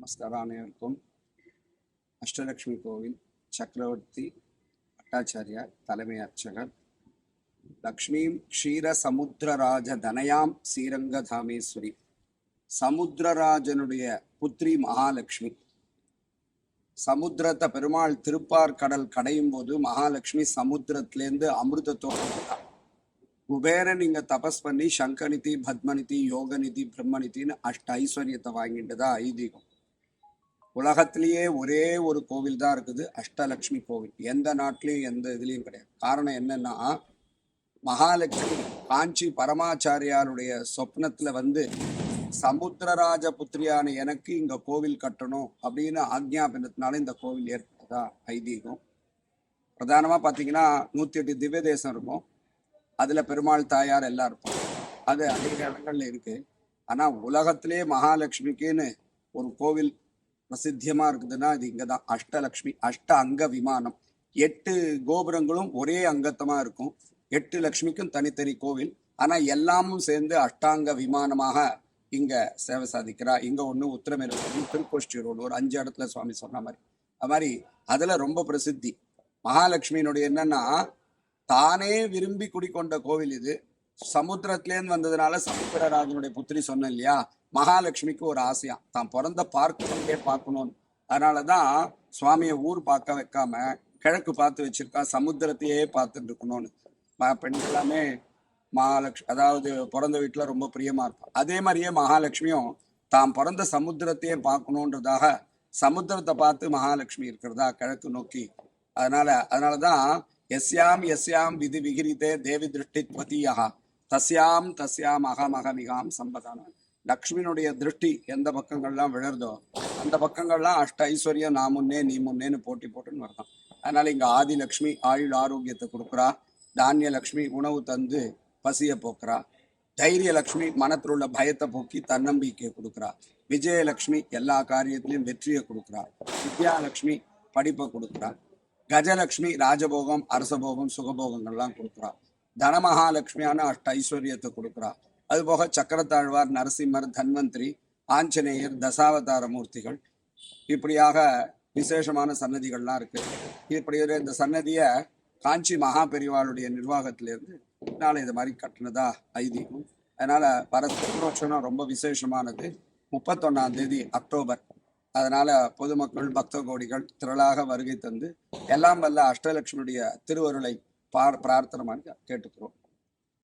நமஸ்காரம் அனைவருக்கும் அஷ்டலக்ஷ்மி கோவில் சக்கரவர்த்தி பட்டாச்சாரியார் தலைமை அர்ச்சகர் லக்ஷ்மீம் க்ஷீர சமுத்திரராஜ தனயாம் ஸ்ரீரங்கதாமேஸ்வரி சமுத்திரராஜனுடைய புத்ரி மகாலட்சுமி சமுத்திரத்தை பெருமாள் திருப்பார் கடல் கடையும் போது மகாலட்சுமி சமுத்திரத்திலேருந்து அமிர்தத்தோடு குபேரன் இங்க தபஸ் பண்ணி சங்கநிதி பத்மநிதி யோகநிதி பிரம்மநிதின்னு அஷ்ட ஐஸ்வர்யத்தை வாங்கிட்டு தான் ஐதீகம். உலகத்திலேயே ஒரே ஒரு கோவில் தான் இருக்குது அஷ்டலக்ஷ்மி கோவில். எந்த நாட்டிலையும் எந்த இதுலேயும் கிடையாது. காரணம் என்னன்னா மகாலட்சுமி காஞ்சி பரமாச்சாரியாருடைய சொப்னத்தில் வந்து சமுத்திரராஜ புத்திரியான எனக்கு இங்கே கோவில் கட்டணும் அப்படின்னு ஆக்ஞாபனத்தினால இந்த கோவில் ஏற்பட்டதா ஐதீகம். பிரதானமாக பார்த்தீங்கன்னா நூற்றி எட்டு திவ்ய தேசம் இருக்கும். அதில் பெருமாள் தாயார் எல்லாம் இருக்கும் அது அதிக இடங்கள்ல இருக்கு. ஆனால் உலகத்திலே மகாலட்சுமிக்குன்னு ஒரு கோவில் பிரசித்தியமா இருக்குதுன்னா இது இங்கதான். அஷ்டலக்ஷ்மி அஷ்ட அங்க விமானம். எட்டு கோபுரங்களும் ஒரே அங்கத்தமா இருக்கும். எட்டு லக்ஷ்மிக்கும் தனித்தனி கோவில். ஆனா எல்லாமும் சேர்ந்து அஷ்டாங்க விமானமாக இங்க சேவை சாதிக்கிறா. இங்க ஒண்ணு உத்திரமேரூர் திருக்கோஷ்டி ரோடு ஒரு அஞ்சு இடத்துல சுவாமி சொன்ன மாதிரி. அது மாதிரி அதுல ரொம்ப பிரசித்தி. மகாலட்சுமியினுடைய என்னன்னா தானே விரும்பி குடிக்கொண்ட கோவில் இது. சமுத்திரத்திலேருந்து வந்ததுனால சமுத்திரராஜனுடைய புத்திரி சொன்னேன் இல்லையா மகாலட்சுமிக்கு ஒரு ஆசையா. தான் பிறந்த பார்க்கணும்னே பார்க்கணும்னு அதனாலதான் சுவாமியை ஊர் பார்க்க வைக்காம கிழக்கு பார்த்து வச்சிருக்கா சமுத்திரத்தையே பார்த்துட்டு இருக்கணும்னு. ம- பெண்கள் எல்லாமே மகாலட்சுமி அதாவது பிறந்த வீட்டுல ரொம்ப பிரியமா இருப்பா. அதே மாதிரியே மகாலட்சுமியும் தாம் பிறந்த சமுத்திரத்தையே பார்க்கணுன்றதாக சமுத்திரத்தை பார்த்து மகாலட்சுமி இருக்கிறதா கிழக்கு நோக்கி. அதனால அதனாலதான் எஸ்யாம் எஸ்யாம் விதி விகிரிதே தேவி திருஷ்டி துவதீயா தஸ்யாம் தஸ்யாம் அகம் அகமிகாம் சம்பதான? லக்ஷ்மியினுடைய திருஷ்டி எந்த பக்கங்கள்லாம் விழறதோ அந்த பக்கங்கள்லாம் அஷ்ட ஐஸ்வர்யம் நான் முன்னே நீ முன்னேன்னு போட்டி போட்டுன்னு வரதான். அதனால இங்க ஆதி லக்ஷ்மி ஆயுள் ஆரோக்கியத்தை கொடுக்குறா. தானிய லக்ஷ்மி உணவு தந்து பசிய போக்குறா. தைரிய லக்ஷ்மி மனத்தில் உள்ள பயத்தை போக்கி தன்னம்பிக்கையை கொடுக்குறா. விஜயலட்சுமி எல்லா காரியத்திலையும் வெற்றியை கொடுக்குறா. வித்யாலட்சுமி படிப்பை கொடுக்குறா. கஜலட்சுமி ராஜபோகம் அரசபோகம் சுகபோகங்கள்லாம் கொடுக்குறா. தனமகாலட்சுமியான அஷ்ட ஐஸ்வர்யத்தை கொடுக்குறா. அதுபோக சக்கரத்தாழ்வார் நரசிம்மர் தன்வந்திரி ஆஞ்சநேயர் தசாவதார மூர்த்திகள் இப்படியாக விசேஷமான சன்னதிகள்லாம் இருக்கு. இப்படி இந்த சன்னதியை காஞ்சி மகா பெரிவாளுடைய நிர்வாகத்திலிருந்து நாளை இது மாதிரி கட்டினதா ஐதீகம். அதனால வர ரொம்ப விசேஷமானது. முப்பத்தொன்னாம் தேதி அக்டோபர். அதனால பொதுமக்கள் பக்த கோடிகள் திரளாக வருகை தந்து எல்லாம் வல்ல அஷ்டலட்சுமியுடைய திருவருளை பார் பிரார்த்தனை கேட்டுக்கிறோம்.